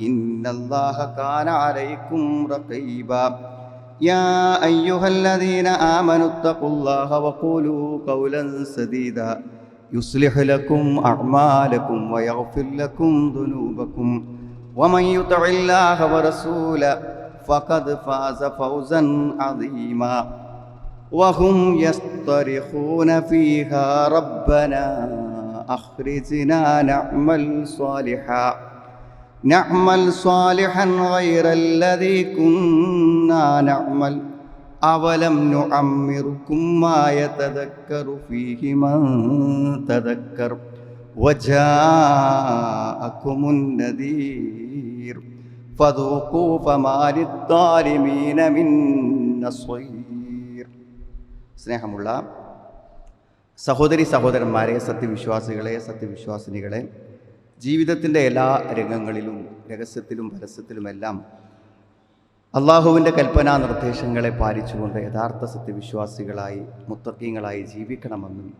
إن الله كان عليكم رقيبا. يا أيها الذين آمنوا اتقوا الله وقولوا قولا سديدا. يصلح لكم أعمالكم ويغفر لكم ذنوبكم. ومن يطع الله ورسوله فقد فاز فوزا عظيما. وهم يصطرخون فيها. ربنا أخرجنا نعمل صالحا. നഅ്മൽ സ്വാലിഹൻ ഗൈറല്ലദീ കുന്നാ അവലം നുഅമ്മിറുക്കും മാ യതദക്കറു ഫീഹി മൻ തദക്കർ വജാഅക്കുമുൻ നദീർ ഫദൂഖൂ ഫമാ ലിദ്ദാലിമീന മിൻ സ്നേഹമുള്ള സഹോദരി സഹോദരന്മാരെ സത്യവിശ്വാസികളെ സത്യവിശ്വാസിനികളെ ജീവിതത്തിന്റെ എല്ലാ രംഗങ്ങളിലും രഹസ്യത്തിലും പരസ്യത്തിലുമെല്ലാം അള്ളാഹുവിന്റെ കൽപ്പനാ നിർദ്ദേശങ്ങളെ പാലിച്ചുകൊണ്ട് യഥാർത്ഥ സത്യവിശ്വാസികളായി മുത്തക്കീങ്ങളായി ജീവിക്കണമെന്നും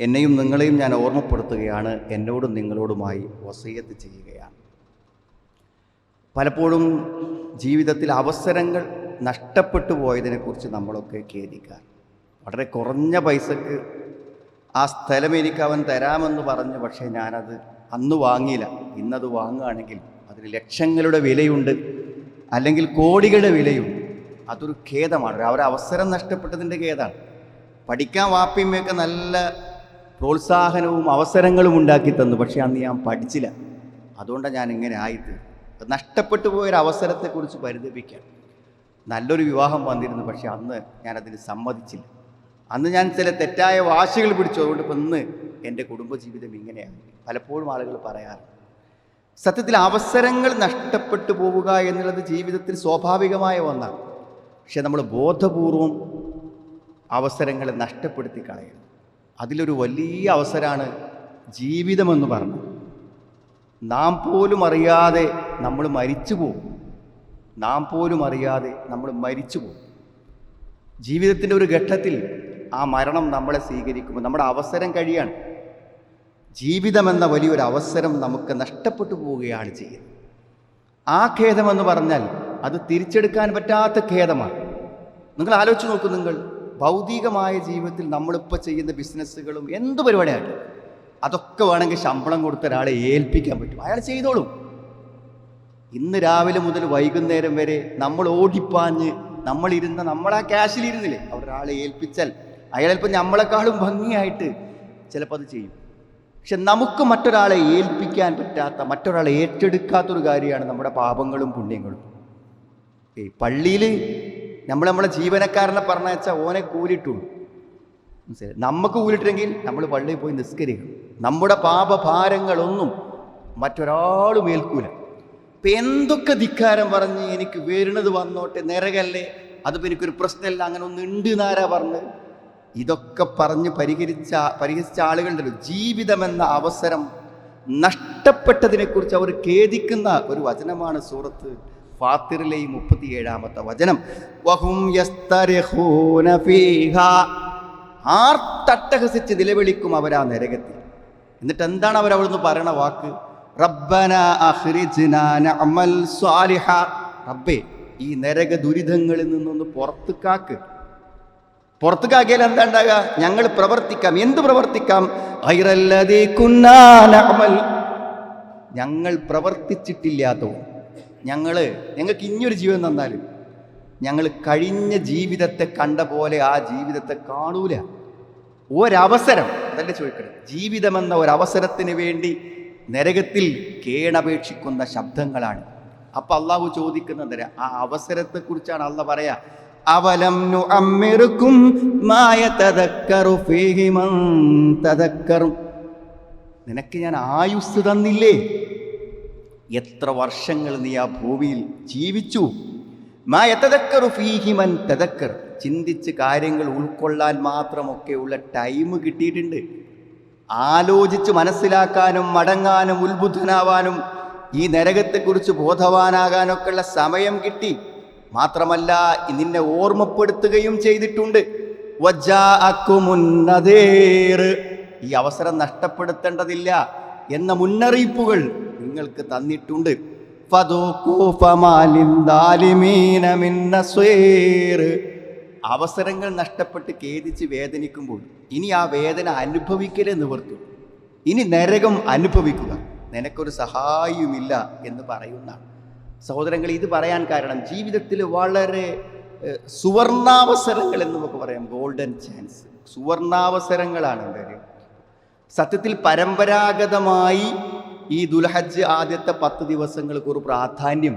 എന്നെയും നിങ്ങളെയും ഞാൻ ഓർമ്മപ്പെടുത്തുകയാണ് എന്നോടും നിങ്ങളോടുമായി വസയത്ത് ചെയ്യുകയാണ്. പലപ്പോഴും ജീവിതത്തിൽ അവസരങ്ങൾ നഷ്ടപ്പെട്ടു പോയതിനെക്കുറിച്ച് നമ്മളൊക്കെ ഖേദിക്കാറ്. വളരെ കുറഞ്ഞ പൈസക്ക് ആ സ്ഥലം എനിക്ക് അവൻ തരാമെന്ന് പറഞ്ഞു പക്ഷേ ഞാനത് അന്ന് വാങ്ങിയില്ല. ഇന്നത് വാങ്ങുകയാണെങ്കിൽ അതിന് ലക്ഷങ്ങളുടെ വിലയുണ്ട്. അല്ലെങ്കിൽ കോടികളുടെ വിലയുണ്ട്. അതൊരു ഖേദമാണ്. അവർ അവസരം നഷ്ടപ്പെട്ടതിന്റെ ഖേദമാണ്. പഠിക്കാൻ വാപ്പിയമ്മയൊക്കെ നല്ല പ്രോത്സാഹനവും അവസരങ്ങളും ഉണ്ടാക്കി തന്നു. പക്ഷേ അന്ന് ഞാൻ പഠിച്ചില്ല. അതുകൊണ്ടാണ് ഞാൻ ഇങ്ങനെ ആയിട്ട് നഷ്ടപ്പെട്ടു പോയൊരു അവസരത്തെക്കുറിച്ച് പരിതപിക്കാം നല്ലൊരു വിവാഹം വന്നിരുന്നു. പക്ഷേ അന്ന് ഞാനതിന് സമ്മതിച്ചില്ല. അന്ന് ഞാൻ ചില തെറ്റായ വാശികൾ പിടിച്ചു. അതുകൊണ്ട് ഇപ്പം ഇന്ന് എന്റെ കുടുംബജീവിതം ഇങ്ങനെയാണ്. പലപ്പോഴും ആളുകൾ പറയാറുണ്ട് സത്യത്തിൽ അവസരങ്ങൾ നഷ്ടപ്പെട്ടു പോവുക എന്നുള്ളത് ജീവിതത്തിൽ സ്വാഭാവികമായ ഒന്നാണ്. പക്ഷെ നമ്മൾ ബോധപൂർവം അവസരങ്ങളെ നഷ്ടപ്പെടുത്തി കളയുന്നു അതിലൊരു വലിയ അവസരമാണ് ജീവിതമെന്ന് പറഞ്ഞു നാം പോലും അറിയാതെ നമ്മൾ മരിച്ചു പോകും. നാം പോലും അറിയാതെ നമ്മൾ മരിച്ചു പോകും. ജീവിതത്തിന്റെ ഒരു ഘട്ടത്തിൽ ആ മരണം നമ്മളെ സ്വീകരിക്കുമ്പോൾ നമ്മുടെ അവസരം കഴിയാണ്. ജീവിതമെന്ന വലിയൊരു അവസരം നമുക്ക് നഷ്ടപ്പെട്ടു പോവുകയാണ് ചെയ്യുന്നത്. ആ ഖേദമെന്ന് പറഞ്ഞാൽ അത് തിരിച്ചെടുക്കാൻ പറ്റാത്ത ഖേദമാണ്. നിങ്ങൾ ആലോചിച്ച് നോക്കൂ നിങ്ങൾ. ഭൗതികമായ ജീവിതത്തിൽ നമ്മളിപ്പോൾ ചെയ്യുന്ന ബിസിനസ്സുകളും എന്ത് പരിപാടിയാണ് അതൊക്കെ വേണമെങ്കിൽ ശമ്പളം കൊടുത്ത ഒരാളെ ഏൽപ്പിക്കാൻ പറ്റും. അയാൾ ചെയ്തോളും. ഇന്ന് രാവിലെ മുതൽ വൈകുന്നേരം വരെ നമ്മൾ ഓടിപ്പാഞ്ഞ് നമ്മളിരുന്ന നമ്മളാ ക്യാഷിലിരുന്നില്ലേ? അവിടെ ഒരാളെ ഏൽപ്പിച്ചാൽ അയാളിപ്പോൾ നമ്മളെക്കാളും ഭംഗിയായിട്ട് ചിലപ്പോൾ അത് ചെയ്യും. പക്ഷെ നമുക്ക് മറ്റൊരാളെ ഏൽപ്പിക്കാൻ പറ്റാത്ത മറ്റൊരാളെ ഏറ്റെടുക്കാത്തൊരു കാര്യമാണ് നമ്മുടെ പാപങ്ങളും പുണ്യങ്ങളും. ഈ പള്ളിയിൽ നമ്മൾ നമ്മളെ ജീവനക്കാരനെ പറഞ്ഞാൽ ഓനെ കൂലിട്ടുള്ളൂ. മനസ്സിലായി? നമുക്ക് കൂലിട്ടെങ്കിൽ നമ്മൾ പള്ളിയിൽ പോയി നിസ്കരിക്കണം. നമ്മുടെ പാപഭാരങ്ങളൊന്നും മറ്റൊരാളും ഏൽക്കൂല. ഇപ്പം എന്തൊക്കെ ധിക്കാരം പറഞ്ഞ് എനിക്ക് വരുന്നത് വന്നോട്ടെ നിരകല്ലേ? അതിപ്പോൾ എനിക്കൊരു പ്രശ്നമില്ല അങ്ങനെ ഒന്ന് ഉണ്ട് എന്നാരാ പറഞ്ഞത് ഇതൊക്കെ പറഞ്ഞ് പരിഹരിച്ച പരിഹരിച്ച ആളുകളുടെ ജീവിതമെന്ന അവസരം നഷ്ടപ്പെട്ടതിനെക്കുറിച്ച് അവർ ഖേദിക്കുന്ന ഒരു വചനമാണ് സൂറത്ത് ഫാത്തിറിലെ മുപ്പത്തിയേഴാമത്തെ വചനം. വഹും. ആർത്തട്ടഹസിച്ച് നിലവിളിക്കും അവരാ നരകത്തിൽ. എന്നിട്ട് എന്താണ് അവർ പറയണ വാക്ക്? റബ്ബന റബ്ബേ ഈ നരക ദുരിതങ്ങളിൽ നിന്നൊന്ന് പുറത്ത് കാക്ക്. പുറത്ത് കാക്കിയാൽ എന്താ ഉണ്ടാകുക ഞങ്ങൾ പ്രവർത്തിക്കാം. എന്ത് പ്രവർത്തിക്കാം? ഞങ്ങൾ പ്രവർത്തിച്ചിട്ടില്ലാത്തോ ഞങ്ങൾ ഞങ്ങൾക്ക് ഇനിയൊരു ജീവിതം തന്നാലും ഞങ്ങൾ കഴിഞ്ഞ ജീവിതത്തെ കണ്ട പോലെ ആ ജീവിതത്തെ കാണൂല. ഒരവസരം അതല്ലേ ചോദിക്കണം? ജീവിതമെന്ന ഒരവസരത്തിന് വേണ്ടി നരകത്തിൽ കേണപേക്ഷിക്കുന്ന ശബ്ദങ്ങളാണ്. അപ്പൊ അള്ളാഹു ചോദിക്കുന്നത് ആ അവസരത്തെക്കുറിച്ചാണ് അള്ള പറയാ. അവലം നുഅമ്മിറുക്കും മാ യതദക്കറു ഫീഹി മൻ തദക്കറും. നിനക്ക് ഞാൻ ആയുസ് തന്നില്ലേ? എത്ര വർഷങ്ങൾ നീ ആ ഭൂമിയിൽ ജീവിച്ചു? മാ യതദക്കറു ഫീഹി മൻ തദക്കർ. ചിന്തിച്ച് കാര്യങ്ങൾ ഉൾക്കൊള്ളാൻ മാത്രമൊക്കെയുള്ള ടൈം കിട്ടിയിട്ടുണ്ട്. ആലോചിച്ച് മനസ്സിലാക്കാനും മടങ്ങാനും ഉത്ബുദ്ധനാവാനും ഈ നരകത്തെക്കുറിച്ച് ബോധവാനാകാനൊക്കെയുള്ള സമയം കിട്ടി. മാത്രമല്ല നിന്നെ ഓർമ്മപ്പെടുത്തുകയും ചെയ്തിട്ടുണ്ട്. ഈ അവസരം നഷ്ടപ്പെടുത്തേണ്ടതില്ല എന്ന മുന്നറിയിപ്പുകൾ നിങ്ങൾക്ക് തന്നിട്ടുണ്ട്. അവസരങ്ങൾ നഷ്ടപ്പെട്ട് ഖേദിച്ച് വേദനിക്കുമ്പോൾ ഇനി ആ വേദന അനുഭവിക്കലേ നിവർത്തു ഇനി നരകം അനുഭവിക്കുക. നിനക്കൊരു സഹായവുമില്ല എന്ന് പറയുന്നതാണ്. സഹോദരങ്ങൾ ഇത് പറയാൻ കാരണം ജീവിതത്തിൽ വളരെ സുവർണാവസരങ്ങൾ എന്ന് നമുക്ക് പറയാം. ഗോൾഡൻ ചാൻസ് സുവർണാവസരങ്ങളാണ് എന്തായാലും സത്യത്തിൽ പരമ്പരാഗതമായി ഈ ദുൽഹജ്ജ് ആദ്യത്തെ പത്ത് ദിവസങ്ങൾക്ക് ഒരു പ്രാധാന്യം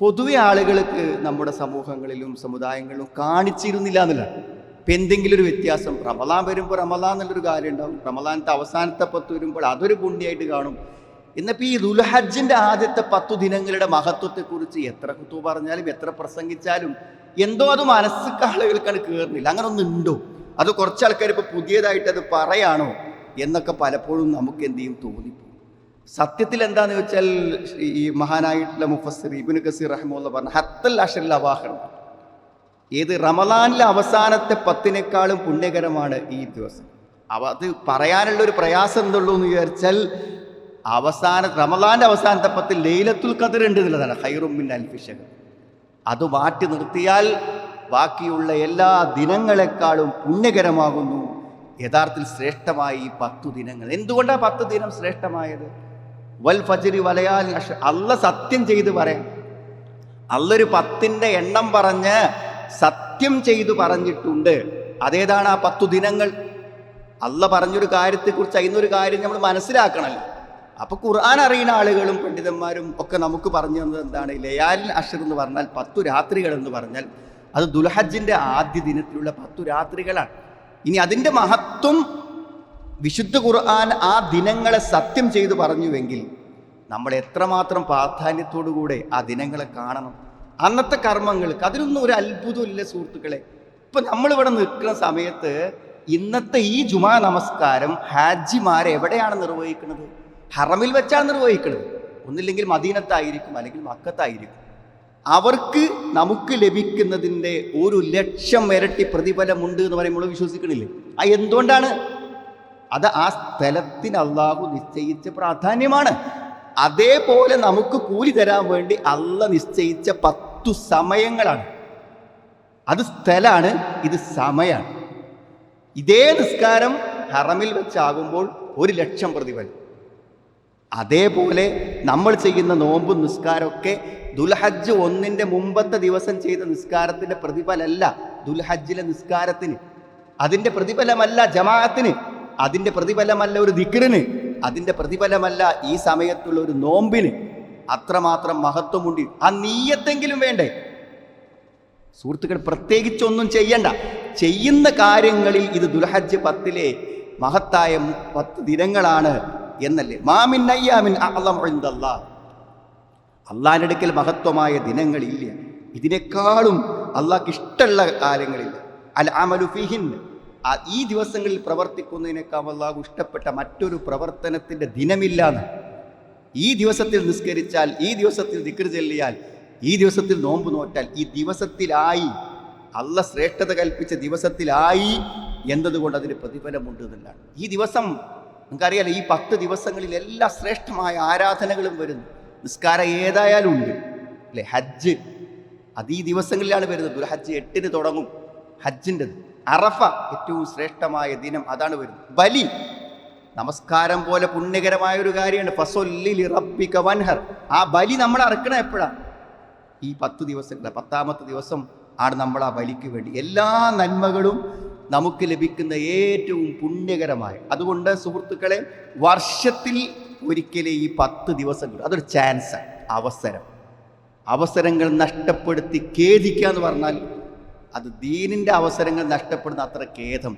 പൊതുവെ ആളുകൾക്ക് നമ്മുടെ സമൂഹങ്ങളിലും സമുദായങ്ങളിലും കാണിച്ചിരുന്നില്ല എന്നില്ല ഇപ്പം എന്തെങ്കിലും ഒരു വ്യത്യാസം റമലാൻ വരുമ്പോൾ റമലാൻ എന്നുള്ളൊരു കാര്യം ഉണ്ടാവും. റമലാനത്തെ അവസാനത്തെ പത്ത് വരുമ്പോൾ അതൊരു പുണ്യമായിട്ട് കാണും. എന്നിപ്പോൾ ഈ ദുൽഹജ്ജിന്റെ ആദ്യത്തെ പത്തു ദിനങ്ങളുടെ മഹത്വത്തെക്കുറിച്ച് എത്ര കുത്തു പറഞ്ഞാലും എത്ര പ്രസംഗിച്ചാലും എന്തോ അത് മനസ്സിക്ക് ആളുകൾക്കാണ് കയറുന്നില്ല അങ്ങനെ ഒന്നുണ്ടോ അത് കുറച്ച് ആൾക്കാർ ഇപ്പോൾ പുതിയതായിട്ട് അത് പറയാണോ എന്നൊക്കെ പലപ്പോഴും നമുക്ക് എന്ത് ചെയ്യും തോന്നിപ്പോകും. സത്യത്തിൽ എന്താന്ന് വെച്ചാൽ ഈ മഹാനായിട്ടുള്ള മുഫസ്സിർ ഇബിന് കസീർ റഹ്മുള്ള പറഞ്ഞ ഹത്തൽ അഷറിൽ അവാഹർ ഏത് റമലാനിലെ അവസാനത്തെ പത്തിനേക്കാളും പുണ്യകരമാണ് ഈ ദിവസം. അവ അത് പറയാനുള്ള ഒരു പ്രയാസം എന്തുള്ളൂ എന്ന് വിചാരിച്ചാൽ അവസാന റമദാന്റെ അവസാനത്തെ പത്തിൽ ലൈലത്തുൽ ഖദർ ഉണ്ട് എന്നുള്ളതാണ്. ഹൈറുമിൻ അൽഫിഷകർ അത് മാറ്റി നിർത്തിയാൽ ബാക്കിയുള്ള എല്ലാ ദിനങ്ങളെക്കാളും പുണ്യകരമാകുന്നു. യഥാർത്ഥത്തിൽ ശ്രേഷ്ഠമായ ഈ പത്തു ദിനങ്ങൾ. എന്തുകൊണ്ടാണ് പത്ത് ദിനം ശ്രേഷ്ഠമായത്? വൽ ഫജരി വലയാൽ അല്ല സത്യം ചെയ്ത് പറയാം അല്ലൊരു പത്തിന്റെ എണ്ണം പറഞ്ഞ് സത്യം ചെയ്തു പറഞ്ഞിട്ടുണ്ട്. അതേതാണ് ആ പത്തു ദിനങ്ങൾ? അല്ല പറഞ്ഞൊരു കാര്യത്തെക്കുറിച്ച് അതിനൊരു കാര്യം നമ്മൾ മനസ്സിലാക്കണമല്ലോ അപ്പൊ ഖുർആൻ അറിയുന്ന ആളുകളും പണ്ഡിതന്മാരും ഒക്കെ നമുക്ക് പറഞ്ഞു തന്നത് എന്താണ്? ലയാലിൻ അഷർ എന്ന് പറഞ്ഞാൽ പത്തു രാത്രികൾ എന്ന് പറഞ്ഞാൽ അത് ദുൽഹജ്ജിന്റെ ആദ്യ ദിനത്തിലുള്ള പത്തു രാത്രികളാണ്. ഇനി അതിന്റെ മഹത്വം വിശുദ്ധ ഖുർആൻ ആ ദിനങ്ങളെ സത്യം ചെയ്തു പറഞ്ഞുവെങ്കിൽ നമ്മൾ എത്രമാത്രം പ്രാധാന്യത്തോടുകൂടെ ആ ദിനങ്ങളെ കാണണം. അന്നത്തെ കർമ്മങ്ങൾക്ക് അതിനൊന്നും ഒരു അത്ഭുതമില്ല സുഹൃത്തുക്കളെ. ഇപ്പം നമ്മളിവിടെ നിൽക്കുന്ന സമയത്ത് ഇന്നത്തെ ഈ ജുമാ നമസ്കാരം ഹാജിമാരെ എവിടെയാണ് നിർവഹിക്കുന്നത്? ഹറമിൽ വെച്ചാണ് നിർവഹിക്കുന്നത് ഒന്നില്ലെങ്കിൽ മദീനത്തായിരിക്കും അല്ലെങ്കിൽ മക്കത്തായിരിക്കും. അവർക്ക് നമുക്ക് ലഭിക്കുന്നതിന്റെ ഒരു ലക്ഷം ഇരട്ടി പ്രതിഫലമുണ്ട് എന്ന് പറയുമ്പോൾ വിശ്വസിക്കണില്ലേ? ആ എന്തുകൊണ്ടാണ്? അത് ആ സ്ഥലത്തിന് അള്ളാഹു നിശ്ചയിച്ച പ്രാധാന്യമാണ്. അതേപോലെ നമുക്ക് കൂലി തരാൻ വേണ്ടി അള്ള നിശ്ചയിച്ച പത്തു സമയങ്ങളാണ്. അത് സ്ഥലമാണ് ഇത് സമയമാണ് ഇതേ നിസ്കാരം ഹറമിൽ വെച്ചാകുമ്പോൾ ഒരു ലക്ഷം പ്രതിഫലം. അതേപോലെ നമ്മൾ ചെയ്യുന്ന നോമ്പും നിസ്കാരമൊക്കെ ദുൽഹജ്ജ് ഒന്നിന്റെ മുമ്പത്തെ ദിവസം ചെയ്ത നിസ്കാരത്തിന്റെ പ്രതിഫലമല്ല ദുൽഹജ്ജിലെ നിസ്കാരത്തിന്. അതിന്റെ പ്രതിഫലമല്ല ജമാഅത്തിന്. അതിന്റെ പ്രതിഫലമല്ല ഒരു ദിക്റിന്. അതിന്റെ പ്രതിഫലമല്ല ഈ സമയത്തുള്ള ഒരു നോമ്പിന്. അത്രമാത്രം മഹത്വമുണ്ട്. ആ നീയത്തെങ്കിലും വേണ്ടേ? സുഹൃത്തുക്കൾ പ്രത്യേകിച്ചൊന്നും ചെയ്യണ്ട. ചെയ്യുന്ന കാര്യങ്ങളിൽ ഇത് ദുൽഹജ്ജ് പത്തിലെ മഹത്തായ പത്ത് ദിനങ്ങളാണ്. എന്നല്ലേ? മാമിൻ അയ്യാമിൻ അള്ളാന്റെ അടുക്കൽ മഹത്വമായ ദിനങ്ങളില്ല. ഇതിനേക്കാളും അള്ളാഹ്ക്ക് ഇഷ്ടമുള്ള കാര്യങ്ങളില്ല. അൽ അമലു ഫിഹിൻ. ഈ ദിവസങ്ങളിൽ പ്രവർത്തിക്കുന്നതിനേക്കാൾ അള്ളാഹു ഇഷ്ടപ്പെട്ട മറ്റൊരു പ്രവർത്തനത്തിന്റെ ദിനമില്ലാന്ന്. ഈ ദിവസത്തിൽ നിസ്കരിച്ചാൽ ഈ ദിവസത്തിൽ ദിക്ർ ചെല്ലിയാൽ ഈ ദിവസത്തിൽ നോമ്പ് നോറ്റാൽ ഈ ദിവസത്തിലായി അല്ല ശ്രേഷ്ഠത കൽപ്പിച്ച ദിവസത്തിലായി എന്നതുകൊണ്ട് അതിന് പ്രതിഫലമുണ്ട് എന്നുള്ളതാണ്. ഈ ദിവസം നിങ്ങൾക്കറിയാലോ ഈ പത്ത് ദിവസങ്ങളിൽ എല്ലാ ശ്രേഷ്ഠമായ ആരാധനകളും വരുന്നു. നിസ്കാരം ഏതായാലും ഉണ്ട്. അല്ലേ? ഹജ്ജ്. അത് ഈ ദിവസങ്ങളിലാണ് വരുന്നത്. ഒരു ഹജ്ജ് എട്ടിന് തുടങ്ങും. ഹജ്ജിന്റെ അറഫ ഏറ്റവും ശ്രേഷ്ഠമായ ദിനം അതാണ് വരുന്നത്. ബലി. നമസ്കാരം പോലെ പുണ്യകരമായ ഒരു കാര്യമാണ് ഫസൊല്ലി റബ്ബിക വൻഹർ. ആ ബലി നമ്മൾ അറക്കണ എപ്പോഴാണ് ഈ പത്ത് ദിവസങ്ങൾ പത്താമത്തെ ദിവസം ആണ് നമ്മൾ ആ ബലിക്ക് വേണ്ടി. എല്ലാ നന്മകളും നമുക്ക് ലഭിക്കുന്ന ഏറ്റവും പുണ്യകരമായ. അതുകൊണ്ട് സുഹൃത്തുക്കളെ വർഷത്തിൽ ഒരിക്കലേ ഈ പത്ത് ദിവസം കിട്ടും അതൊരു ചാൻസ് അവസരം. അവസരങ്ങൾ നഷ്ടപ്പെടുത്തി ഖേദിക്കുക എന്ന് പറഞ്ഞാൽ അത് ദീനിന്റെ അവസരങ്ങൾ നഷ്ടപ്പെടുന്ന അത്ര ഖേദം.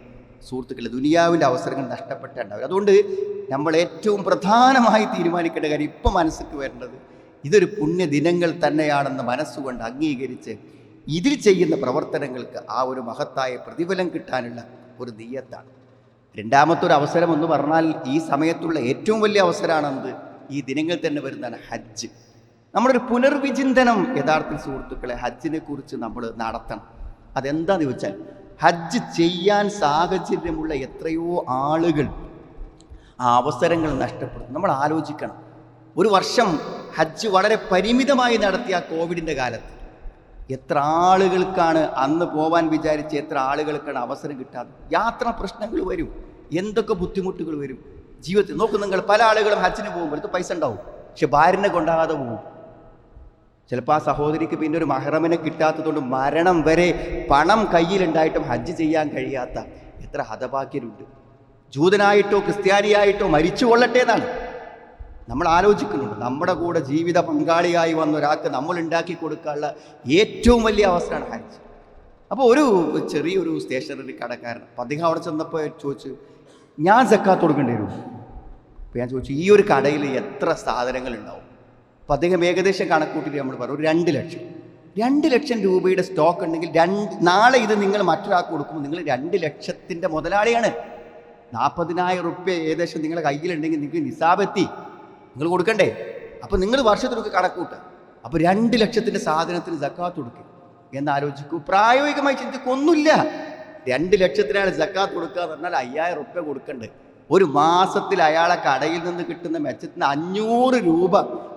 സുഹൃത്തുക്കളെ ദുനിയാവിന്റെ അവസരങ്ങൾ നഷ്ടപ്പെട്ടുണ്ടാവും അതുകൊണ്ട് നമ്മൾ ഏറ്റവും പ്രധാനമായി തീരുമാനിക്കേണ്ട കാര്യം ഇപ്പം മനസ്സിക്ക് വരേണ്ടത് ഇതൊരു പുണ്യദിനങ്ങൾ തന്നെയാണെന്ന് മനസ്സുകൊണ്ട് അംഗീകരിച്ച് ഇതിൽ ചെയ്യുന്ന പ്രവർത്തനങ്ങൾക്ക് ആ ഒരു മഹത്തായ പ്രതിഫലം കിട്ടാനുള്ള ഒരു നീയത്താണ് രണ്ടാമത്തെ ഒരു അവസരം എന്ന് പറഞ്ഞാൽ ഈ സമയത്തുള്ള ഏറ്റവും വലിയ അവസരമാണെന്ത് ഈ ദിനങ്ങൾ തന്നെ വരുന്നതാണ് ഹജ്ജ്. നമ്മുടെ ഒരു പുനർവിചിന്തനം യഥാർത്ഥ സുഹൃത്തുക്കളെ ഹജ്ജിനെ കുറിച്ച് നമ്മൾ നടത്തണം. അതെന്താന്ന് ചോദിച്ചാൽ ഹജ്ജ് ചെയ്യാൻ സാഹചര്യമുള്ള എത്രയോ ആളുകൾ ആ അവസരങ്ങൾ നഷ്ടപ്പെടുന്നു. നമ്മൾ ആലോചിക്കണം. ഒരു വർഷം ഹജ്ജ് വളരെ പരിമിതമായി നടത്തിയ കോവിഡിന്റെ കാലത്ത് എത്ര ആളുകൾക്കാണ് അന്ന് പോവാൻ വിചാരിച്ച് എത്ര ആളുകൾക്കാണ് അവസരം കിട്ടാതെ? യാത്ര പ്രശ്നങ്ങൾ വരും. എന്തൊക്കെ ബുദ്ധിമുട്ടുകൾ വരും? ജീവിതത്തിൽ നോക്കൂ നിങ്ങൾ പല ആളുകളും ഹജ്ജിന് പോകുമ്പോഴത്തെ പൈസ ഉണ്ടാവും. പക്ഷെ ഭാര്യനെ കൊണ്ടാകാതെ പോകും. ചിലപ്പോൾ ആ സഹോദരിക്ക് പിന്നെ ഒരു മഹറമിനെ കിട്ടാത്തതുകൊണ്ട് മരണം വരെ പണം കയ്യിലുണ്ടായിട്ടും ഹജ്ജ് ചെയ്യാൻ കഴിയാത്ത എത്ര ഹതഭാഗ്യരുണ്ട്. ജൂതനായിട്ടോ ക്രിസ്ത്യാനിയായിട്ടോ മരിച്ചു കൊള്ളട്ടെ എന്നാണ്. നമ്മൾ ആലോചിക്കുന്നുണ്ട്. നമ്മുടെ കൂടെ ജീവിത പങ്കാളിയായി വന്ന ഒരാൾക്ക് നമ്മൾ ഉണ്ടാക്കി കൊടുക്കാനുള്ള ഏറ്റവും വലിയ അവസരമാണ് ഹാരിച്ച് അപ്പോൾ ഒരു ചെറിയൊരു സ്റ്റേഷനറി കടക്കാരൻ അദ്ദേഹം അവിടെ ചെന്നപ്പോൾ ചോദിച്ചു ഞാൻ സക്കാത്ത് കൊടുക്കേണ്ടി വരും. അപ്പോൾ ഞാൻ ചോദിച്ചു ഈ ഒരു കടയിൽ എത്ര സാധനങ്ങൾ ഉണ്ടാവും? അപ്പോൾ അദ്ദേഹം ഏകദേശം കണക്കൂട്ടിയിട്ട് നമ്മൾ പറയും ഒരു രണ്ട് ലക്ഷം. രണ്ട് ലക്ഷം രൂപയുടെ സ്റ്റോക്ക് ഉണ്ടെങ്കിൽ രണ്ട് നാളെ ഇത് നിങ്ങൾ മറ്റൊരാൾക്ക് കൊടുക്കുമ്പോൾ നിങ്ങൾ രണ്ട് ലക്ഷത്തിന്റെ മുതലാളിയാണ്. നാൽപ്പതിനായിരം റുപ്യ ഏകദേശം നിങ്ങളുടെ കയ്യിലുണ്ടെങ്കിൽ നിങ്ങൾക്ക് നിസാബെത്തി. നിങ്ങൾ കൊടുക്കണ്ടേ? അപ്പോൾ നിങ്ങൾ വർഷത്തിലൊക്കെ കണക്കൂട്ടുക അപ്പോൾ രണ്ട് ലക്ഷത്തിന്റെ സാധനത്തിന് സക്കാത്ത് കൊടുക്കുക എന്നാലോചിക്കൂ. പ്രായോഗികമായി ചിന്തിക്കൊന്നുമില്ല രണ്ട് ലക്ഷത്തിനാണ് ജക്കാത്ത് കൊടുക്കുക എന്ന് പറഞ്ഞാൽ അയ്യായിരം റുപ്യ കൊടുക്കണ്ടേ. ഒരു മാസത്തിൽ അയാളെ കടയിൽ നിന്ന് കിട്ടുന്ന മെച്ചത്തിന് അഞ്ഞൂറ് രൂപ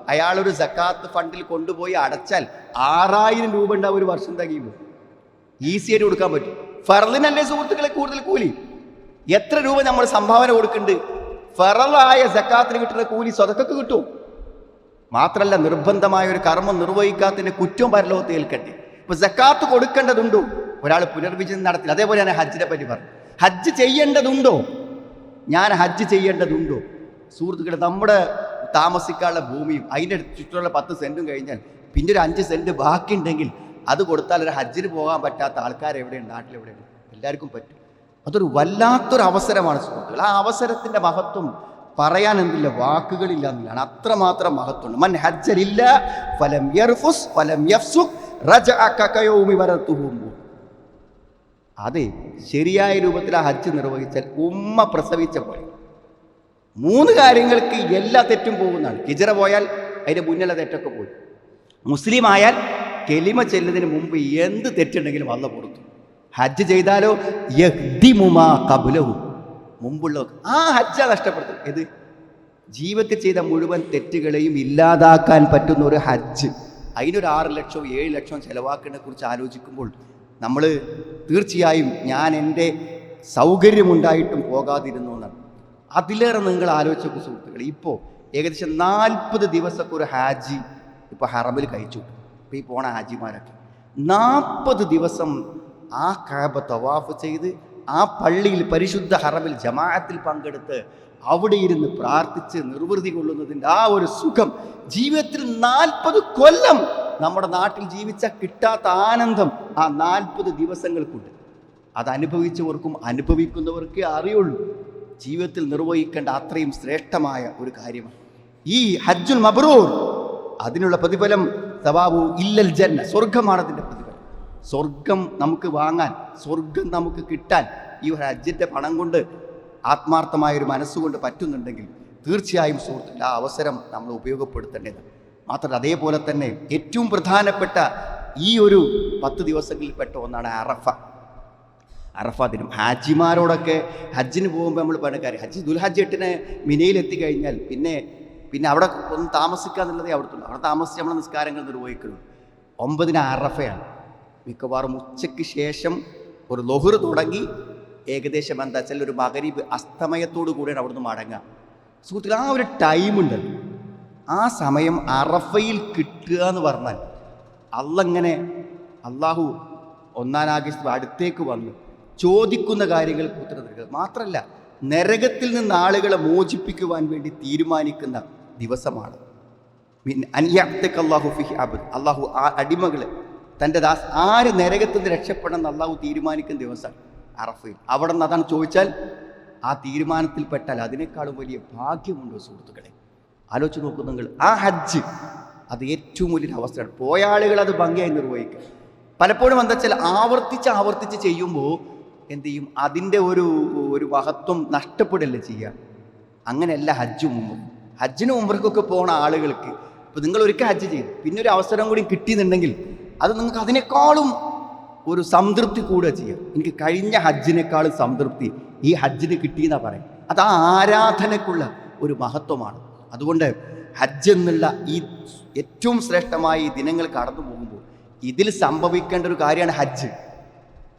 അയാളൊരു സക്കാത്ത് ഫണ്ടിൽ കൊണ്ടുപോയി അടച്ചാൽ ആറായിരം രൂപ ഉണ്ടാവും ഒരു വർഷം തകയുമ്പോൾ ഈസി ആയിട്ട് കൊടുക്കാൻ പറ്റും. ഫർദിനല്ലേ സുഹൃത്തുക്കളെ കൂടുതൽ കൂലി? എത്ര രൂപ നമ്മൾ സംഭാവന കൊടുക്കുന്നുണ്ട് ഫറലായ സക്കാത്തിന് കിട്ടുന്ന കൂലി സ്വതക്കൊക്കെ കിട്ടും. മാത്രമല്ല നിർബന്ധമായ ഒരു കർമ്മം നിർവഹിക്കാത്തതിന്റെ കുറ്റവും പരലോകത്ത് ഏൽക്കട്ടെ ഇപ്പൊ സക്കാത്ത് കൊടുക്കേണ്ടതുണ്ടോ? ഒരാൾ പുനർവിചനം നടത്തില്ല അതേപോലെ ഞാൻ ഹജ്ജിനെ പറ്റി പറഞ്ഞു. ഹജ്ജ് ചെയ്യേണ്ടതുണ്ടോ? ഞാൻ ഹജ്ജ് ചെയ്യേണ്ടതുണ്ടോ? സുഹൃത്തുക്കളെ നമ്മുടെ താമസിക്കാനുള്ള ഭൂമിയും അതിന്റെ ചുറ്റുമുള്ള പത്ത് സെന്റും കഴിഞ്ഞാൽ പിന്നെ ഒരു അഞ്ച് സെന്റ് ബാക്കിയുണ്ടെങ്കിൽ അത് കൊടുത്താൽ ഒരു ഹജ്ജിന് പോകാൻ പറ്റാത്ത ആൾക്കാർ എവിടെയുണ്ട് നാട്ടിലെവിടെയുണ്ട്? എല്ലാവർക്കും പറ്റും. അതൊരു വല്ലാത്തൊരു അവസരമാണ് സുഹൃത്തുക്കൾ ആ അവസരത്തിന്റെ മഹത്വം പറയാൻ എന്തില്ല വാക്കുകളില്ല എന്നുള്ളതാണ് അത്രമാത്രം മഹത്വമുണ്ട്. മൻ ഹജ്ജലില്ല ഫലം യർഫുസ് ഫലം യഫ്സുഖ് അക്കയോമി വരത്തു വരത്തുഹുമ്പു അതെ ശരിയായ രൂപത്തിൽ ആ ഹജ്ജ് നിർവഹിച്ചാൽ ഉമ്മ പ്രസവിച്ച പോലെ. മൂന്ന് കാര്യങ്ങൾക്ക് എല്ലാ തെറ്റും പോകുന്നതാണ്. ഹിജറ പോയാൽ അതിന്റെ മുന്നിലെ തെറ്റൊക്കെ പോയി. മുസ്ലിം ആയാൽ കെലിമ ചെല്ലുന്നതിന് മുമ്പ് എന്ത് തെറ്റുണ്ടെങ്കിലും വല്ല പുറത്തു ഹജ്ജ് ചെയ്താലോ? യഹ്ദിമുമാ കബുലവും മുമ്പുള്ള ആ ഹജ്ജ നഷ്ടപ്പെടുത്തും ഇത് ജീവിതത്തിൽ ചെയ്ത മുഴുവൻ തെറ്റുകളെയും ഇല്ലാതാക്കാൻ പറ്റുന്ന ഒരു ഹജ്ജ്. അതിനൊരു ആറ് ലക്ഷവും ഏഴ് ലക്ഷവും ചിലവാക്കുന്നതിനെ കുറിച്ച് ആലോചിക്കുമ്പോൾ നമ്മൾ തീർച്ചയായും ഞാൻ എന്റെ സൗകര്യമുണ്ടായിട്ടും പോകാതിരുന്നു എന്നാണ്. അതിലേറെ നിങ്ങൾ ആലോചിച്ച സുഹൃത്തുക്കൾ ഇപ്പോൾ ഏകദേശം നാൽപ്പത് ദിവസമൊക്കെ ഒരു ഹാജി ഇപ്പോൾ ഹറമിൽ കഴിച്ചു. ഇപ്പോൾ ഈ പോണ ഹാജിമാരൊക്കെ നാൽപ്പത് ദിവസം ആ കാബ തവാഫ് ചെയ്ത് ആ പള്ളിയിൽ പരിശുദ്ധ ഹറമിൽ ജമാഅത്തിൽ പങ്കെടുത്ത് അവിടെ ഇരുന്ന് പ്രാർത്ഥിച്ച് നിർവൃതി കൊള്ളുന്നതിന്റെ ആ ഒരു സുഖം ജീവിതത്തിൽ നാൽപ്പത് കൊല്ലം നമ്മുടെ നാട്ടിൽ ജീവിച്ച കിട്ടാത്ത ആനന്ദം ആ നാൽപ്പത് ദിവസങ്ങൾക്കുണ്ട്. അത് അനുഭവിച്ചവർക്കും അനുഭവിക്കുന്നവർക്കേ അറിയുള്ളൂ. ജീവിതത്തിൽ നിർവഹിക്കേണ്ട അത്രയും ശ്രേഷ്ഠമായ ഒരു കാര്യമാണ്. ഈ ഹജ്ജുൽ മബ്രൂർ അതിനുള്ള പ്രതിഫലം സവാബു ഇല്ലൽ ജന്ന സ്വർഗമാണ് അതിന്റെ പ്രതിഫലം. സ്വർഗം നമുക്ക് വാങ്ങാൻ സ്വർഗം നമുക്ക് കിട്ടാൻ ഈ ഒരു ഹജ്ജിന്റെ പണം കൊണ്ട് ആത്മാർത്ഥമായ ഒരു മനസ്സുകൊണ്ട് പറ്റുന്നുണ്ടെങ്കിൽ തീർച്ചയായും സുഹൃത്തുക്കൾ ആ അവസരം നമ്മൾ ഉപയോഗപ്പെടുത്തേണ്ടത് മാത്രമല്ല അതേപോലെ തന്നെ ഏറ്റവും പ്രധാനപ്പെട്ട ഈ ഒരു പത്ത് ദിവസങ്ങളിൽപ്പെട്ട ഒന്നാണ് അറഫ. അറഫ ദിനം. ഹാജിമാരോടൊക്കെ ഹജ്ജിന് പോകുമ്പോൾ നമ്മൾ പണ കാര്യം ഹജ്ജ് ദുൽഹജ്ജ് എട്ടിന് മിനയിലെത്തി എത്തിക്കഴിഞ്ഞാൽ പിന്നെ പിന്നെ അവിടെ ഒന്ന് താമസിക്കുക എന്നുള്ളതേ അവിടുത്തുള്ളൂ. അവിടെ താമസിച്ച് നമ്മൾ നിസ്കാരങ്ങൾ നിർവഹിക്കുന്നു ഒമ്പതിന് അറഫയാണ്. മിക്കവാറും ഉച്ചയ്ക്ക് ശേഷം ഒരു ലൊഹർ തുടങ്ങി ഏകദേശം എന്താ വെച്ചാൽ ഒരു മകരീബ് അസ്തമയത്തോടു കൂടിയാണ് അവിടുന്ന് മടങ്ങുക. സുഹൃത്തുക്കൾ ആ ഒരു ടൈമുണ്ട് ആ സമയം അറഫയിൽ കിട്ടുക എന്ന് പറഞ്ഞാൽ അല്ലങ്ങനെ അള്ളാഹു ഒന്നാം ആഗസ്റ്റ് അടുത്തേക്ക് വന്ന്. ചോദിക്കുന്ന കാര്യങ്ങൾ ഉത്തരം നൽകുക മാത്രമല്ല നരകത്തിൽ നിന്ന് ആളുകളെ മോചിപ്പിക്കുവാൻ വേണ്ടി തീരുമാനിക്കുന്ന ദിവസമാണ്. പിന്നെ അനിയാത്തേക്ക് അള്ളാഹു ഫിഹി അബദ്. അള്ളാഹു ആ അടിമകളെ തന്റെ ദാസ് ആര് നരകത്തിൽ നിന്ന് രക്ഷപ്പെടണം എന്ന് തീരുമാനിക്കുന്ന ദിവസം അറഫയിൽ. അവിടെ നിന്ന് അതാണ് ചോദിച്ചാൽ ആ തീരുമാനത്തിൽപ്പെട്ടാൽ അതിനേക്കാളും വലിയ ഭാഗ്യമുണ്ടോ സുഹൃത്തുക്കളെ? ആലോചിച്ച് നോക്കൂ നിങ്ങൾ. ആ ഹജ്ജ് അത് ഏറ്റവും വലിയൊരു അവസ്ഥയാണ് പോയ ആളുകൾ അത് ഭംഗിയായി നിർവഹിക്കുക. പലപ്പോഴും എന്താ വെച്ചാൽ ആവർത്തിച്ച് ആവർത്തിച്ച് ചെയ്യുമ്പോൾ എന്ത് ചെയ്യും? അതിന്റെ ഒരു ഒരു മഹത്വം നഷ്ടപ്പെടില്ല ചെയ്യുക? അങ്ങനെയല്ല ഹജ്ജ് മുമ്പ് ഹജ്ജിന് മുമ്പർക്കൊക്കെ പോണ ആളുകൾക്ക് ഇപ്പം നിങ്ങൾ ഒരിക്കൽ ഹജ്ജ് ചെയ്തു. പിന്നെ ഒരു അവസരം കൂടി കിട്ടിയെന്നുണ്ടെങ്കിൽ അത് നിങ്ങൾക്ക് അതിനേക്കാളും ഒരു സംതൃപ്തി കൂടുക ചെയ്യാം. എനിക്ക് കഴിഞ്ഞ ഹജ്ജിനേക്കാളും സംതൃപ്തി ഈ ഹജ്ജിന് കിട്ടിയെന്നാ പറയാം അത് ആ ആരാധനക്കുള്ള ഒരു മഹത്വമാണ്. അതുകൊണ്ട് ഹജ്ജ് എന്നുള്ള ഈ ഏറ്റവും ശ്രേഷ്ഠമായ ഈ ദിനങ്ങൾ കടന്നു പോകുമ്പോൾ ഇതിൽ സംഭവിക്കേണ്ട ഒരു കാര്യമാണ് ഹജ്ജ്.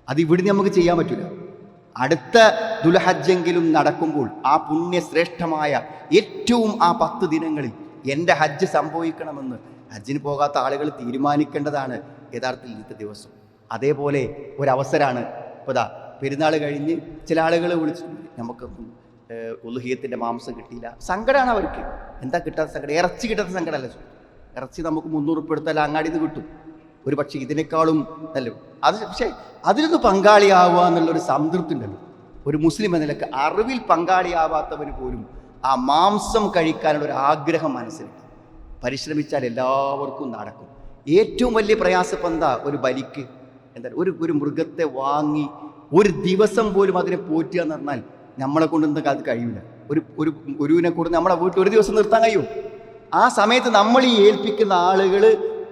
അത് ഇവിടുന്ന് നമുക്ക് ചെയ്യാൻ പറ്റില്ല. അടുത്ത ദുൽഹജ്ജെങ്കിലും നടക്കുമ്പോൾ ആ പുണ്യശ്രേഷ്ഠമായ ഏറ്റവും ആ പത്ത് ദിനങ്ങളിൽ എന്റെ ഹജ്ജ് സംഭവിക്കണമെന്ന് ഹജ്ജിന് പോകാത്ത ആളുകൾ തീരുമാനിക്കേണ്ടതാണ് യഥാർത്ഥത്തിൽ ഇന്നത്തെ ദിവസം. അതേപോലെ ഒരവസരമാണ് ഇപ്പോൾ ഇതാ പെരുന്നാൾ കഴിഞ്ഞ് ചില ആളുകൾ വിളിച്ചു. നമുക്ക് ഉലുഹിയത്തിന്റെ മാംസം കിട്ടിയില്ല. സങ്കടമാണ് അവർക്ക്. എന്താ കിട്ടാത്ത സങ്കടം? ഇറച്ചി കിട്ടാത്ത സങ്കടമല്ല? ഇറച്ചി നമുക്ക് മുന്നൂറ് ഉപ്പ് എടുത്താൽ അങ്ങാടിയിൽ നിന്ന് കിട്ടും. ഒരു പക്ഷേ ഇതിനേക്കാളും നല്ല. അത് പക്ഷേ അതിലൊന്ന് പങ്കാളിയാവുക എന്നുള്ളൊരു സംതൃപ്തി ഉണ്ടല്ലോ. ഒരു മുസ്ലിം എന്ന നിലയ്ക്ക് അറിവിൽ പങ്കാളിയാവാത്തവന് പോലും ആ മാംസം കഴിക്കാനുള്ള ഒരു ആഗ്രഹം മനസ്സിലുണ്ട്. പരിശ്രമിച്ചാൽ എല്ലാവർക്കും നടക്കും. ഏറ്റവും വലിയ പ്രയാസം എന്താ? ഒരു ബലിക്ക്. എന്താ? ഒരു ഒരു മൃഗത്തെ വാങ്ങി ഒരു ദിവസം പോലും അതിനെ പോറ്റുക എന്ന് പറഞ്ഞാൽ നമ്മളെ കൊണ്ടൊന്നും അത് കഴിയില്ല ഒരു ഒരു ഗുരുവിനെ കൊണ്ട് നമ്മളെ വീട്ടിൽ ഒരു ദിവസം നിർത്താൻ കഴിയും. ആ സമയത്ത് നമ്മൾ ഈ ഏൽപ്പിക്കുന്ന ആളുകൾ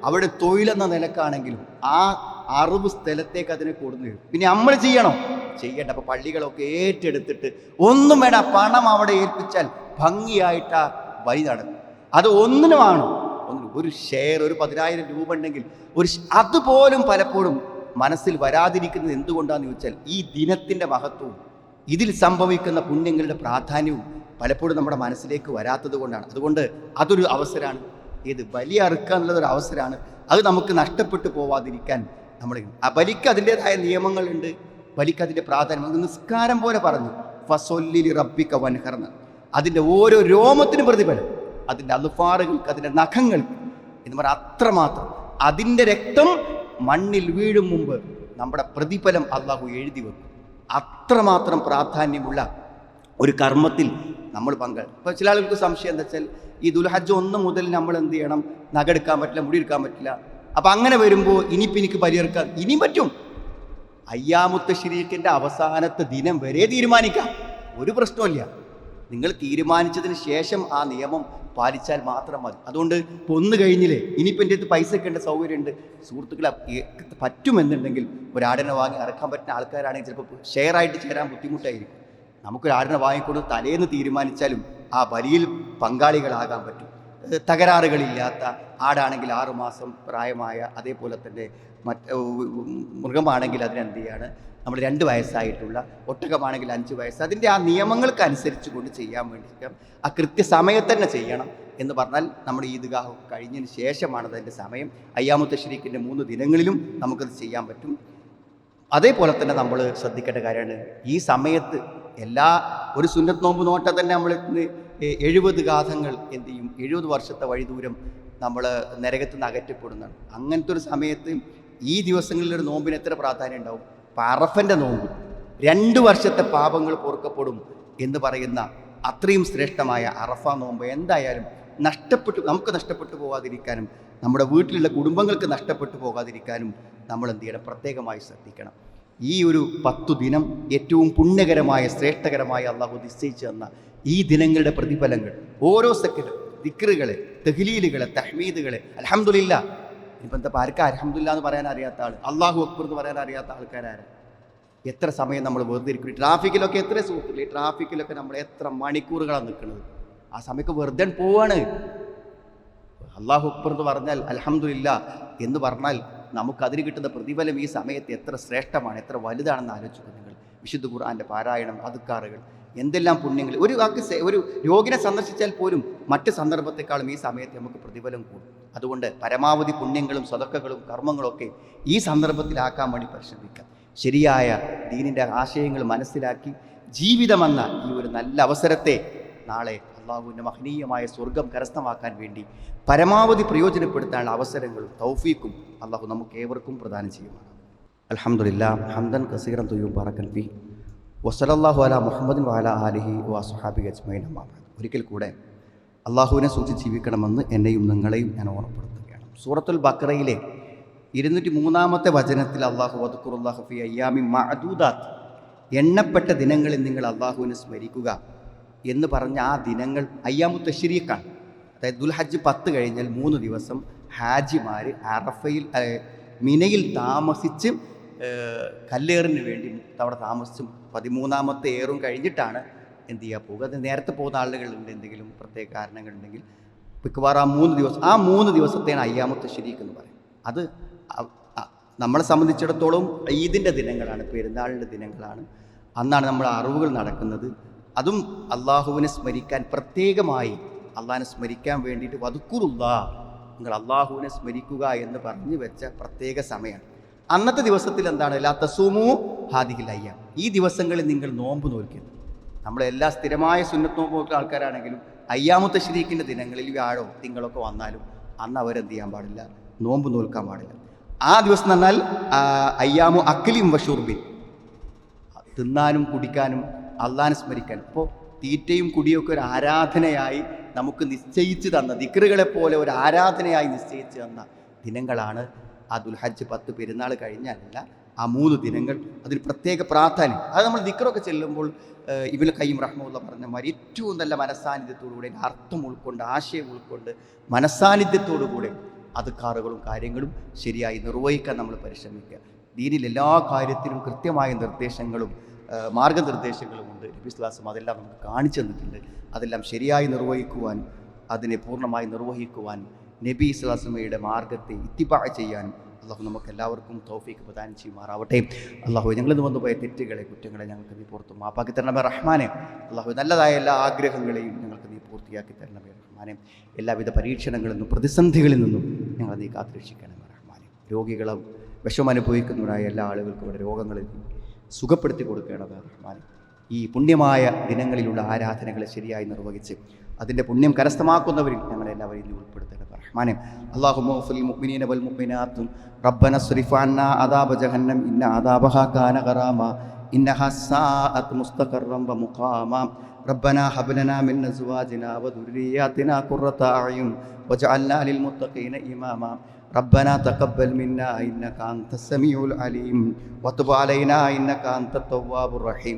അവിടെ തൊഴിലെന്ന നിലക്കാണെങ്കിലും ആ അറിവ് സ്ഥലത്തേക്ക് അതിനെ കൊടുന്നു പിന്നെ നമ്മൾ ചെയ്യണം. ചെയ്യേണ്ട. അപ്പോൾ പള്ളികളൊക്കെ ഏറ്റെടുത്തിട്ട് ഒന്നും വേണ്ട. പണം അവിടെ ഏൽപ്പിച്ചാൽ ഭംഗിയായിട്ട് വഴി നടക്കും. അത് ഒന്നിനുമാണ് ഒന്നിനും. ഒരു ഷെയർ ഒരു പതിനായിരം രൂപ ഉണ്ടെങ്കിൽ ഒരു അതുപോലും പലപ്പോഴും മനസ്സിൽ വരാതിരിക്കുന്നത് എന്തുകൊണ്ടാണെന്ന് ചോദിച്ചാൽ ഈ ദിനത്തിന്റെ മഹത്വവും ഇതിൽ സംഭവിക്കുന്ന പുണ്യങ്ങളുടെ പ്രാധാന്യവും പലപ്പോഴും നമ്മുടെ മനസ്സിലേക്ക് വരാത്തത് കൊണ്ടാണ്. അതുകൊണ്ട് അതൊരു അവസരമാണ്. ഏത് ബലി അറുക്കുക എന്നുള്ളത് ഒരു അവസരമാണ്. അത് നമുക്ക് നഷ്ടപ്പെട്ടു പോവാതിരിക്കാൻ നമ്മൾ ആ ബലിക്ക് അതിന്റെതായ നിയമങ്ങളുണ്ട്. ബലിക്ക് അതിന്റെ പ്രാധാന്യം. നിസ്കാരം പോലെ പറഞ്ഞു. ഫസൊല്ലി റബ്ബിക്ക വൻഹർന്ന്. അതിന്റെ ഓരോ രോമത്തിനും പ്രതിഫലം. അതിന്റെ അലുഫാറുകൾക്ക് അതിന്റെ നഖങ്ങൾക്ക് എന്ന് പറഞ്ഞാൽ അത്രമാത്രം. അതിന്റെ രക്തം മണ്ണിൽ വീഴും മുമ്പ് നമ്മുടെ പ്രതിഫലം അള്ളാഹു എഴുതി വെക്കും. അത്രമാത്രം പ്രാധാന്യമുള്ള ഒരു കർമ്മത്തിൽ നമ്മൾ പങ്കാളി ഇപ്പോൾ ചില ആളുകൾക്ക് സംശയം എന്താ വെച്ചാൽ ഈ ദുൽഹജ്ജ് ഒന്ന് മുതൽ നമ്മൾ എന്ത് ചെയ്യണം? നഗെടുക്കാൻ പറ്റില്ല മുടി എടുക്കാൻ പറ്റില്ല. അപ്പം അങ്ങനെ വരുമ്പോൾ ഇനിയിപ്പോൾ എനിക്ക് പരിഹരിക്കാൻ ഇനിയും പറ്റും. അയ്യാമുത്ത ശരീരത്തിന്റെ അവസാനത്തെ ദിനം വരെ തീരുമാനിക്കാം. ഒരു പ്രശ്നമില്ല നിങ്ങൾ തീരുമാനിച്ചതിന് ശേഷം ആ നിയമം പാലിച്ചാൽ മാത്രം മതി. അതുകൊണ്ട് പൊന്നു കഴിഞ്ഞില്ലേ? ഇനിയിപ്പോൾ എന്റെ അടുത്ത് പൈസ ഒക്കെ ഉണ്ട് സൗകര്യമുണ്ട്. സുഹൃത്തുക്കളെ പറ്റുമെന്നുണ്ടെങ്കിൽ ഒരാടിനെ വാങ്ങി ഇറക്കാൻ പറ്റുന്ന ആൾക്കാരാണെങ്കിൽ ചിലപ്പോൾ ഷെയർ ആയിട്ട് ചേരാൻ ബുദ്ധിമുട്ടായിരിക്കും. നമുക്കൊരാടിനെ വാങ്ങിക്കൊണ്ട് തലേന്ന് തീരുമാനിച്ചാലും ആ ബലിയിൽ പങ്കാളികളാകാൻ പറ്റും. തകരാറുകളില്ലാത്ത ആടാണെങ്കിൽ ആറുമാസം പ്രായമായ അതേപോലെ തന്നെ മറ്റ് മൃഗമാണെങ്കിൽ അതിനെന്ത് ചെയ്യാണ്? നമ്മൾ രണ്ട് വയസ്സായിട്ടുള്ള ഒട്ടകമാണെങ്കിൽ അഞ്ച് വയസ്സ്. അതിന്റെ ആ നിയമങ്ങൾക്ക് അനുസരിച്ച് കൊണ്ട് ചെയ്യാൻ വേണ്ടിയിട്ട് ആ കൃത്യസമയത്ത് തന്നെ ചെയ്യണം എന്ന് പറഞ്ഞാൽ നമ്മുടെ ഈദ്ഗാഹ് കഴിഞ്ഞതിന് ശേഷമാണ് അതിന്റെ സമയം. അയ്യാമുത്ത ശരീക്കിന്റെ മൂന്ന് ദിനങ്ങളിലും നമുക്കത് ചെയ്യാൻ പറ്റും. അതേപോലെ തന്നെ നമ്മൾ ശ്രദ്ധിക്കേണ്ട കാര്യമാണ് ഈ സമയത്ത് എല്ലാ ഒരു സുന്നത്ത് നോമ്പ് നോട്ടാൽ തന്നെ നമ്മൾ എഴുപത് ഗാഥങ്ങൾ എന്ത് ചെയ്യും? എഴുപത് വർഷത്തെ വഴി ദൂരം നമ്മൾ നരകത്ത് നിന്ന് അകറ്റപ്പെടുന്നതാണ്. അങ്ങനത്തെ ഒരു സമയത്ത് ഈ ദിവസങ്ങളിൽ ഒരു നോമ്പിന് എത്ര പ്രാധാന്യം ഉണ്ടാവും? ഇപ്പം അറഫന്റെ നോമ്പ്. രണ്ട് വർഷത്തെ പാപങ്ങൾ പൊറുക്കപ്പെടും എന്ന് പറയുന്ന അത്രയും ശ്രേഷ്ഠമായ അറഫ നോമ്പ് എന്തായാലും നഷ്ടപ്പെട്ടു നമുക്ക് നഷ്ടപ്പെട്ടു പോകാതിരിക്കാനും നമ്മുടെ വീട്ടിലുള്ള കുടുംബങ്ങൾക്ക് നഷ്ടപ്പെട്ടു പോകാതിരിക്കാനും നമ്മൾ എന്ത് ചെയ്യണം? പ്രത്യേകമായി ശ്രദ്ധിക്കണം. ഈ ഒരു പത്തു ദിനം ഏറ്റവും പുണ്യകരമായ ശ്രേഷ്ഠകരമായ അള്ളാഹു നിശ്ചയിച്ചു തന്ന ഈ ദിനങ്ങളുടെ പ്രതിഫലങ്ങൾ ഓരോ സെക്കൻഡ് ദിക്റുകളെ തെഹ്ലീലുകളെ തഹ്മീദുകളെ അലഹമുല്ല ഇനിയിപ്പോൾ എന്താ ആർക്ക് അലഹമില്ല എന്ന് പറയാൻ അറിയാത്ത ആൾ അള്ളാഹു അക്ബർ എന്ന് പറയാൻ അറിയാത്ത ആൾക്കാരാണ് എത്ര സമയം നമ്മൾ വെറുതെ ഇരിക്കും ട്രാഫിക്കിലൊക്കെ എത്ര സുഹൃത്തുക്കൾ ട്രാഫിക്കിലൊക്കെ നമ്മൾ എത്ര മണിക്കൂറുകളാണ് നിൽക്കുന്നത്? ആ സമയത്ത് വെറുതെ പോവാണ്. അള്ളാഹു അക്ബർ എന്ന് പറഞ്ഞാൽ അലഹമില്ല എന്ന് പറഞ്ഞാൽ നമുക്കതിന് കിട്ടുന്ന പ്രതിഫലം ഈ സമയത്ത് എത്ര ശ്രേഷ്ഠമാണ് എത്ര വലുതാണെന്ന് ആലോചിക്കുക നിങ്ങൾ. വിശുദ്ധ ഖുർആാന്റെ പാരായണം അതുക്കാറുകൾ എന്തെല്ലാം പുണ്യങ്ങൾ. ഒരു ആൾക്ക് ഒരു രോഗിനെ സന്ദർശിച്ചാൽ പോലും മറ്റ് സന്ദർഭത്തെക്കാളും ഈ സമയത്ത് നമുക്ക് പ്രതിഫലം കൂടും. അതുകൊണ്ട് പരമാവധി പുണ്യങ്ങളും സ്വതക്കകളും കർമ്മങ്ങളൊക്കെ ഈ സന്ദർഭത്തിലാക്കാൻ വേണ്ടി പരിശ്രമിക്കാം. ശരിയായ ദീനിന്റെ ആശയങ്ങൾ മനസ്സിലാക്കി ജീവിതമെന്ന ഈ ഒരു നല്ല അവസരത്തെ നാളെ അള്ളാഹുവിന്റെ മഹനീയമായ സ്വർഗം കരസ്ഥമാക്കാൻ വേണ്ടി പരമാവധി പ്രയോജനപ്പെടുത്താനുള്ള അവസരങ്ങളും തൗഫീക്കും അള്ളാഹു നമുക്ക് ഏവർക്കും പ്രദാനം ചെയ്യുമാണ് അലഹമുല്ല ഹംദൻ കസീറൻ തൊയ്യൂ പറക്കൻ പി വസലല്ലാഹു അല മുഹമ്മദ് വാല ആലിഹി വാസുഹാബി അജ്മൈൻ അമ്മാബാദ് ഒരിക്കൽ കൂടെ അള്ളാഹുവിനെ സൂക്ഷിച്ച് ജീവിക്കണമെന്ന് എന്നെയും നിങ്ങളെയും ഞാൻ ഓർമ്മപ്പെടുത്തുകയാണ്. സൂറത്തുൽ ബക്രയിലെ ഇരുന്നൂറ്റി മൂന്നാമത്തെ വചനത്തിൽ അള്ളാഹു വദുക്കുറുല്ലാഹു ഫി അയ്യാമി മഅദൂദാത്ത് എണ്ണപ്പെട്ട ദിനങ്ങളിൽ നിങ്ങൾ അള്ളാഹുവിനെ സ്മരിക്കുക എന്ന് പറഞ്ഞ ആ ദിനങ്ങൾ അയ്യാമു തഷരീഖാണ് അതായത് ദുൽഹജ്ജ് പത്ത് കഴിഞ്ഞാൽ മൂന്ന് ദിവസം ഹാജിമാർ അറഫയിൽ മിനയിൽ താമസിച്ച് കല്ലേറിന് വേണ്ടി അവിടെ താമസിച്ചും പതിമൂന്നാമത്തെ ഏറും കഴിഞ്ഞിട്ടാണ് എന്ത് ചെയ്യുക പോകുക അത് നേരത്തെ പോകുന്ന ആളുകളുണ്ട് എന്തെങ്കിലും പ്രത്യേക കാരണങ്ങളുണ്ടെങ്കിൽ മിക്കവാറും ആ മൂന്ന് ദിവസം ആ മൂന്ന് ദിവസത്തെയാണ് അയ്യാമത്തെ ശരീക്ക് എന്ന് പറയും. അത് നമ്മളെ സംബന്ധിച്ചിടത്തോളം ഈദിന്റെ ദിനങ്ങളാണ് പെരുന്നാളിന്റെ ദിനങ്ങളാണ്. അന്നാണ് നമ്മൾ അറിവുകൾ നടക്കുന്നത്. അതും അള്ളാഹുവിനെ സ്മരിക്കാൻ പ്രത്യേകമായി അള്ളാഹിനെ സ്മരിക്കാൻ വേണ്ടിയിട്ട് വതുക്കുറുള്ള നിങ്ങൾ അള്ളാഹുവിനെ സ്മരിക്കുക എന്ന് പറഞ്ഞു വെച്ച പ്രത്യേക സമയമാണ്. അന്നത്തെ ദിവസത്തിൽ എന്താണ്? എല്ലാ തസൂമു ഹാദിഹിൽ അയ്യാം. ഈ ദിവസങ്ങളിൽ നിങ്ങൾ നോമ്പ് നോൽക്കരുത്. നമ്മളെല്ലാ സ്ഥിരമായ സുന്നത്ത് നോക്കുന്ന ആൾക്കാരാണെങ്കിലും അയ്യാമത്തെ ശരീക്കിന്റെ ദിനങ്ങളിൽ വ്യാഴോ തിങ്കളൊക്കെ വന്നാലും അന്ന് അവരെന്ത് ചെയ്യാൻ പാടില്ല? നോമ്പ് നോൽക്കാൻ പാടില്ല. ആ ദിവസം എന്ന് പറഞ്ഞാൽ അയ്യാമു അക്കിലിയും വഷൂർബിൻ. തിന്നാനും കുടിക്കാനും അള്ളാനെ സ്മരിക്കാനും ഇപ്പോൾ തീറ്റയും കുടിയൊക്കെ ഒരു ആരാധനയായി നമുക്ക് നിശ്ചയിച്ച് തന്ന ദിക്റുകളെ പോലെ ഒരു ആരാധനയായി നിശ്ചയിച്ച് തന്ന ദിനങ്ങളാണ് ആ ദുൽഹജ്ജ് പത്ത് പെരുന്നാൾ കഴിഞ്ഞല്ല ആ മൂന്ന് ദിനങ്ങൾ അതിൽ പ്രത്യേക പ്രാധാന്യം. അത് നമ്മൾ ദിക്റൊക്കെ ചെല്ലുമ്പോൾ ഇവന് കയ്യും റഹ്മുള്ള പറഞ്ഞ മാതിരി ഏറ്റവും നല്ല മനസ്സാന്നിധ്യത്തോടുകൂടെ അർത്ഥം ഉൾക്കൊണ്ട് ആശയം ഉൾക്കൊണ്ട് മനസ്സാന്നിധ്യത്തോടുകൂടെ അത് കാറുകളും കാര്യങ്ങളും ശരിയായി നിർവഹിക്കാൻ നമ്മൾ പരിശ്രമിക്കുക. ദീനിൽ എല്ലാ കാര്യത്തിലും കൃത്യമായ നിർദ്ദേശങ്ങളും മാർഗനിർദ്ദേശങ്ങളും ഉണ്ട്. നബിസ്ലാസും അതെല്ലാം നമുക്ക് കാണിച്ചു തന്നിട്ടുണ്ട്. അതെല്ലാം ശരിയായി നിർവഹിക്കുവാൻ അതിനെ പൂർണമായി നിർവഹിക്കുവാൻ നബി ഇസ്ലാസ്മയുടെ മാർഗത്തെ ഇത്തിപ്പാ ചെയ്യാനും അള്ളാഹു നമുക്ക് എല്ലാവർക്കും തോഫിക്ക് പ്രദാനം ചെയ്യുമാറാവട്ടെ. അള്ളാഹു ഞങ്ങളിൽ നിന്ന് വന്നുപോയ തെറ്റുകളെ കുറ്റങ്ങളെ ഞങ്ങൾക്ക് നീ പുറത്തു മാപ്പാക്കി തരണമേ റഹ്മാനെ. അള്ളാഹു നല്ലതായ എല്ലാ ആഗ്രഹങ്ങളെയും ഞങ്ങൾക്ക് നീ പൂർത്തിയാക്കി തരണമേ റഹ്മാനെ. എല്ലാവിധ പരീക്ഷണങ്ങളിൽ നിന്നും പ്രതിസന്ധികളിൽ നിന്നും ഞങ്ങളെ നീ കാത്തുരക്ഷിക്കണമേ റഹ്മാനെ. രോഗികളും വിഷമം അനുഭവിക്കുന്നവരായ എല്ലാ ആളുകൾക്കും ഇവിടെ രോഗങ്ങളിൽ സുഖപ്പെടുത്തി കൊടുക്കണമേ റഹ്മാനെ. ഈ പുണ്യമായ ദിനങ്ങളിലുള്ള ആരാധനകളെ ശരിയായി നിർവഹിച്ച് അതിന്റെ പുണ്യം കരസ്ഥമാക്കുന്നവരിൽ ഞങ്ങളെല്ലാവരെയും നീ ഉൾപ്പെടുത്തണമേ റഹ്മാനെ അള്ളാഹു മുഅ്മിനീന വൽ മുഅ്മിനാത്തും റബ്ബന സ്രിഫ് അന്നാ അദാബ ജഹന്നം ഇന്ന അദാബഹ കാന ഗറാമ إنها ساءت مستقرا ومقاما ربنا هب لنا من أزواجنا وذرياتنا قرة أعين واجعلنا للمتقين إماما ربنا تقبل منا إنك أنت السميع العليم وتب علينا إنك أنت التواب الرحيم